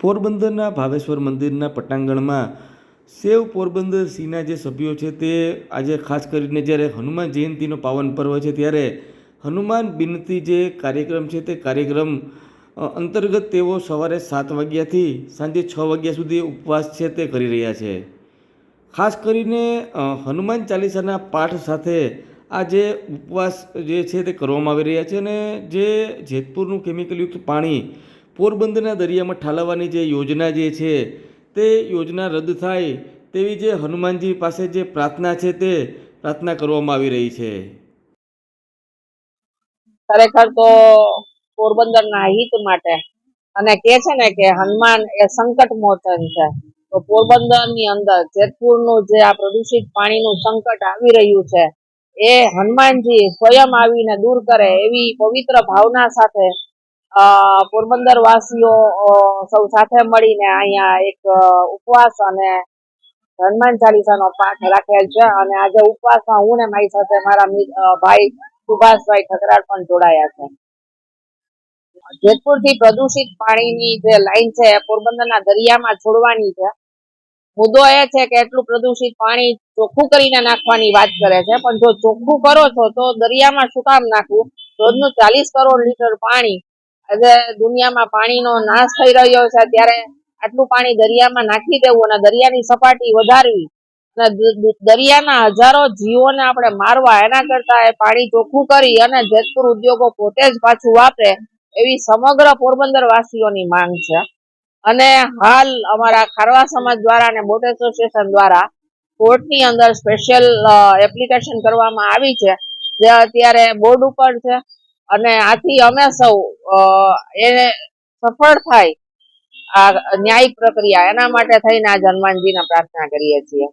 પોરબંદરના ભાવેશ્વર મંદિરના પટાંગણમાં સેવ પોરબંદર સીના જે સભ્યો છે તે આજે ખાસ કરીને જ્યારે હનુમાન જયંતિનો પાવન પર્વ છે ત્યારે હનુમાન બિનતી જે કાર્યક્રમ છે તે કાર્યક્રમ અંતર્ગત તેઓ સવારે સાત વાગ્યાથી સાંજે છ વાગ્યા સુધી ઉપવાસ છે તે કરી રહ્યા છે. ખાસ કરીને હનુમાન ચાલીસાના પાઠ સાથે આ જે ઉપવાસ જે છે તે કરવામાં આવી રહ્યા છે અને જે જેતપુરનું કેમિકલયુક્ત પાણી પોરબંદરના દરિયામાં ઠાલવવાની જે યોજના જે છે, તે યોજના રદ થાય તેવી જે હનુમાનજી પાસે જે પ્રાર્થના છે તે પ્રાર્થના કરવામાં આવી રહી છે. ખરેખર તો પોરબંદરના હિત માટે અને કે છે ને કે હનુમાન એ સંકટ મોચન છે. તો પોરબંદરની અંદર જેતપુરનું જે આ પ્રદૂષિત પાણીનું સંકટ આવી રહ્યું છે, એ હનુમાનજી સ્વયં આવીને દૂર કરે એવી પવિત્ર ભાવના સાથે પોરબંદર વાસીઓ સૌ સાથે મળીને અહીંયા એક ઉપવાસ અને હનુમાન ચાલીસાનો પાઠ રાખેલ છે અને આજે ઉપવાસમાં હું ને મારી સાથે મારા ભાઈ સુભાષભાઈ ઠકરાર પણ જોડાયા છે. જેતપુરથી પ્રદૂષિત પાણીની જે લાઈન છે પોરબંદરના દરિયામાં છોડવાની છે. મુદ્દો એ છે કે એટલું પ્રદૂષિત પાણી ચોખ્ખું કરીને નાખવાની વાત કરે છે, પણ જો ચોખ્ખું કરો છો તો દરિયામાં શું કામ નાખવું? રોજનું ચાલીસ કરોડ લીટર પાણી આજે દુનિયામાં પાણીનો નાશ થઈ રહ્યો છે, ત્યારે આટલું પાણી દરિયામાં નાખી દેવું અને દરિયાની સપાટી વધારવી અને દરિયાના હજારો જીવોને આપણે મારવા એના કરતા એ પાણી ચોખ્ખું કરી અને જેતપુર ઉદ્યોગો પોતે જ પાછું વાપરે એવી સમગ્ર પોરબંદર વાસીઓની માંગ છે. અને હાલ અમારા ખારવા સમાજ દ્વારા અને બોટ એસોસિએશન દ્વારા કોર્ટની અંદર સ્પેશિયલ એપ્લિકેશન કરવામાં આવી છે, જે અત્યારે બોર્ડ ઉપર છે. અને આથી અમે સૌ એને સફળ થાય આ ન્યાયિક પ્રક્રિયા એના માટે થઈને આ હનુમાનજીને પ્રાર્થના કરીએ છીએ.